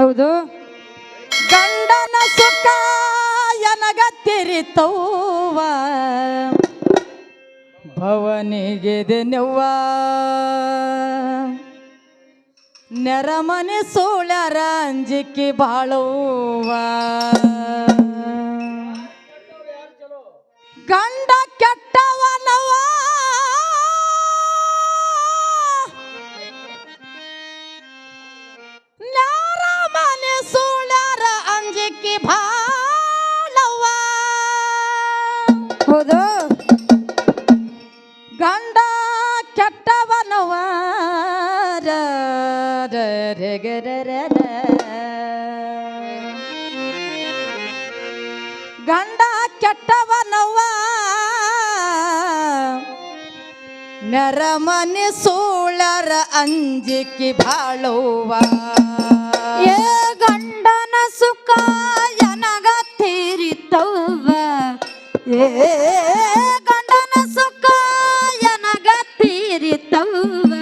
ಹೌದು. ಗಂಡನ ಸುಖ ಎನಗ ತಿರಿತವ್ವ ಭವನಿಗೆ ನೆವ್ವ. ನೆರಮನೆ ಸೋಳ ಅಂಜಿಕೆ ಬಾಳುವ. ಗಂಡ ಕೆಟ್ಟವನವ ನೆರಮನೆ ಸೋಳ್ಯಾರ ಅಂಜಿಕೆ ಭಾಳವ ಹೌದು. ಗಂಡ ಕೆಟ್ಟವನವ. ಗಂಡ ಕೆಟ್ಟವನವ ನರಮನೆ ಸೋಳರ ಅಂಜಿಕೆ ಬಾಳುವ. ಏ ಗಂಡನ ಸುಖ ಎನಗ ತೀರಿತವ್ವ. ಏ ಗಂಡನ ಸುಖ ಎನಗ ತೀರಿತವ್ವ.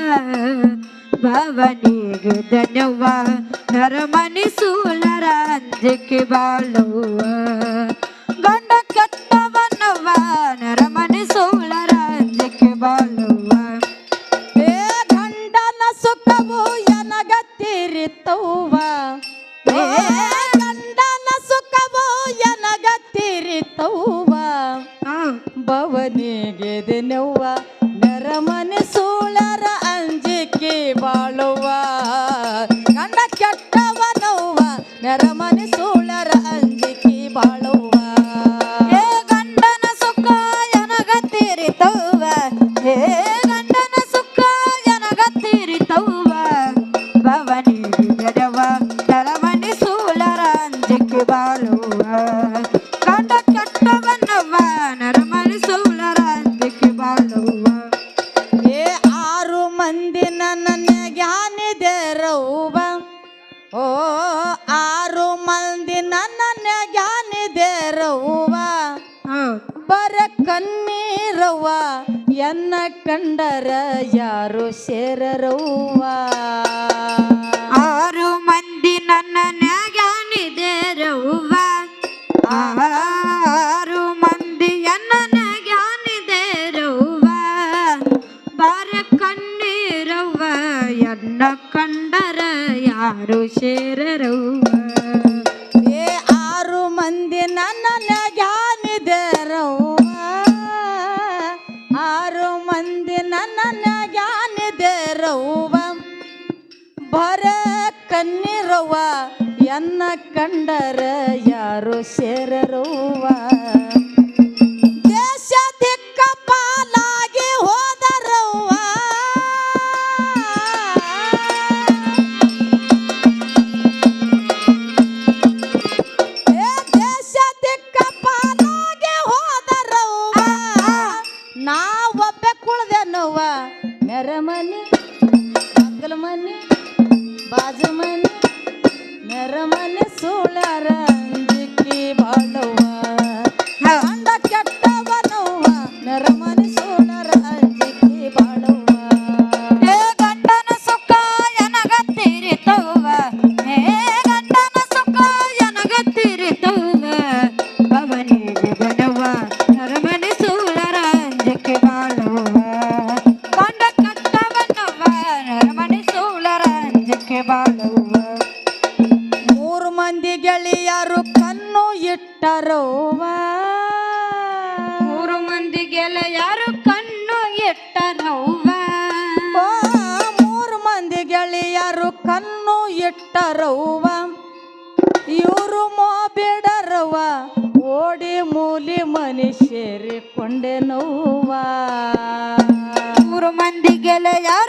ಭವನಿಗೆ ಧನ್ಯವ್ವ ನರಮನಿ ಸೂಲರ ಅಂಜಿಕೆ ಬಾಳುವ. ತೀರಿತವ್ವ ಏ ಗಂಡನ ಸುಖವೋ ಎನಗ ತೀರಿತವ್ವ ಹಾ. ಭವನಿಗೆ ದೆನವ್ವ ನರಮನೆ ಸೋಳರ ಅಂಜಿಕೆ ಬಾಳುವ ಗಂಡ ಕೆಟ್ಟವನವ್ವ ನರಮನೆ ಕಂಡರ ಯಾರು ಸೇರರವ್ವ ಆರು ಮಂದಿ ನನ್ನ ನ್ಯಾಗಾನಿದೇರವ್ವ ಆರು ಮಂದಿ ನನ್ನ ಜ್ಞಾನಿದೇರವ್ವ ಬಾರ ಕಣ್ಣೀರವ್ವ, ಎನ್ನ ಕಂಡರ ಯಾರು ಸೇರರವ್ವ ನೆರಮನಿ ಮಕ್ಕಳ ಮನೆ ಬಾಜು ಮನೆ ನೆರಮನೆ ಸೋಳಾರ ಅಂಜಿಕೆ ಬಾಳವ್ವ ಕೆಟ್ಟವನವ್ವ ಇಟ್ಟರವ್ವ ಮೂರು ಮಂದಿಗೆಲ್ಲ ಯಾರು ಕಣ್ಣು ಎಟ್ಟರವ್ವ ಮೂರು ಮಂದಿ ಗೆಳೆಯರು ಕಣ್ಣು ಇಟ್ಟರವ್ವ ಇವರು ಮೋಬಿಡರವ್ವ ಓಡಿ ಮೂಲಿ ಮನಿ ಸೇರಿಕೊಂಡೆ ನೋವ ಮೂರು ಮಂದಿ ಯಾರು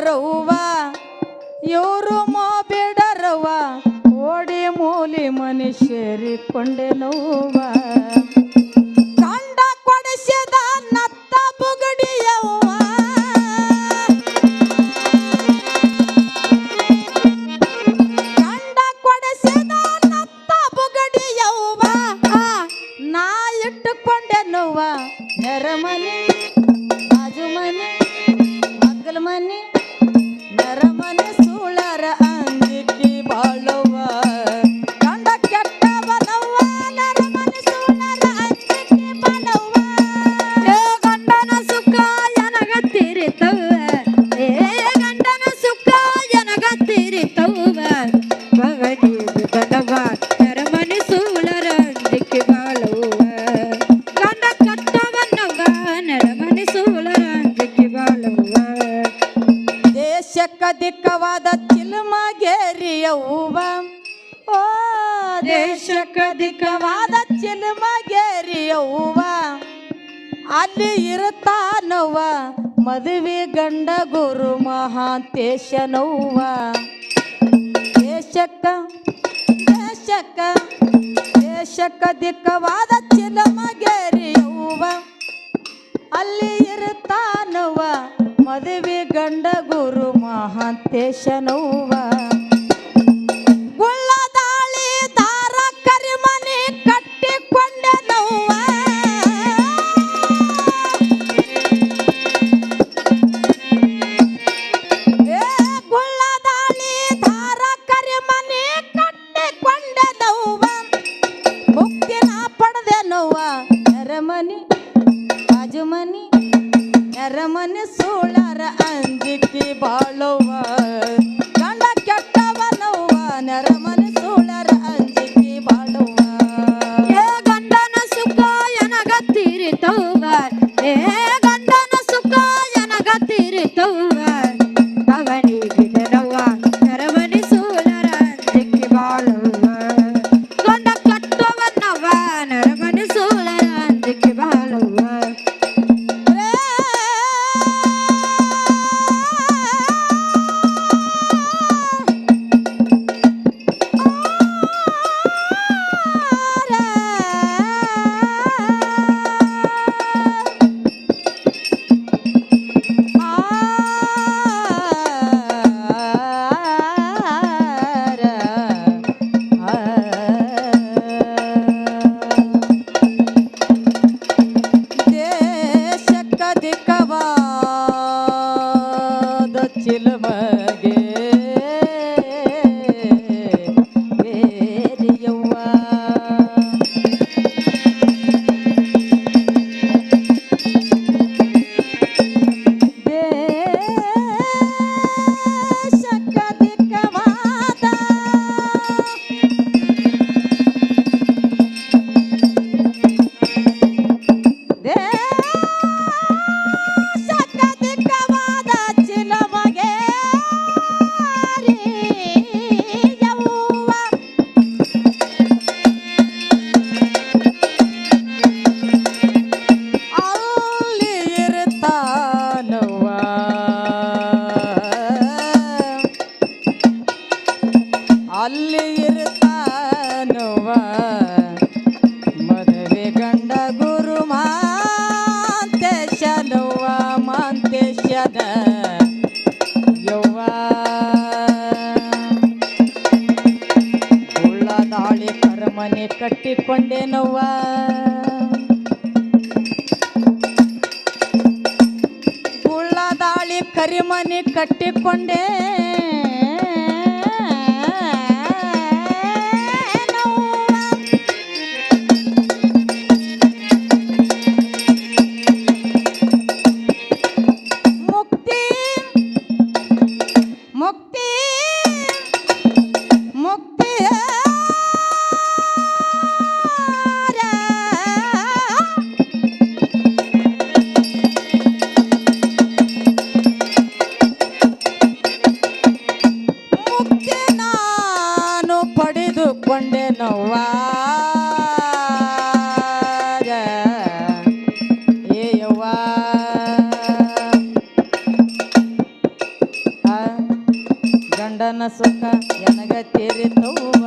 ಇಟ್ಟರವ್ವ ಇವರು ಮೋಬಿಡರವ್ವ ಓಡಿ ಮೂಲಿ ಮನಿ ನೋವಾ ಸೇರಿಕೊಂಡೆ ನೋವ ದೇಶಕ್ಕ ದಿಕ್ಕವಾದ ಚಿಲುಮಗೇರಿಯ ಹೂವ ಓ, ದೇಶಕ್ಕ ದಿಕ್ಕವಾದ ಚಿಲುಮಗೇರಿಯ ಹೂವ ಅಲ್ಲಿ ಇರುತ್ತಾನವ್ವ ಮದುವೆ ಗಂಡ ಗುರು ಮಹಾಂತೇಶನವ್ವ. ದೇಶಕ್ಕ ದೇಶಕ್ಕ ದೇಶಕ್ಕ ದಿಕ್ಕವಾದ ಚಿಲುಮಗೇರಿಯ ಹೂವ ಅಲ್ಲಿ ಇರುತ್ತಾನವ್ವ ಮದುವೆ ಗಂಡ ಗುರು ಮಹಾಂತೇಶನವ್ವ. ಮನಿ ಮನಿ ನೆರಮನೆ ಸುಳರ ಅಂಜಿಕೆ ಬಾಳುವ, ಗಂಡ ಕೆಟ್ಟವನವ್ವ, ನೆರಮನೆ ಸುಳರ ಅಂಜಿಕೆ ಬಾಳುವ. ಏ ಗಂಡನ ಸುಖ ಎನಗತ್ತಿರಿತವ್ವ ತಿರಿತವ ಏ ಗಂಡನ ಸುಖ ಎನಗ ಗಂಡ ಗುರು ಮಾಂತೇಶನವ್ವ ಮಾಂತೇಶದ ಯವ್ವ. ಉಳ್ಳದಾಳಿ ಕರಮನೆ ಕಟ್ಟಿಕೊಂಡೇನವ್ವ. ಉಳ್ಳದಾಳಿ ಕರಿಮನೆ ಕಟ್ಟಿಕೊಂಡೇ ಗಂಡನ ಸುಖ ಎನಗ ತೀರಿತವ್ವ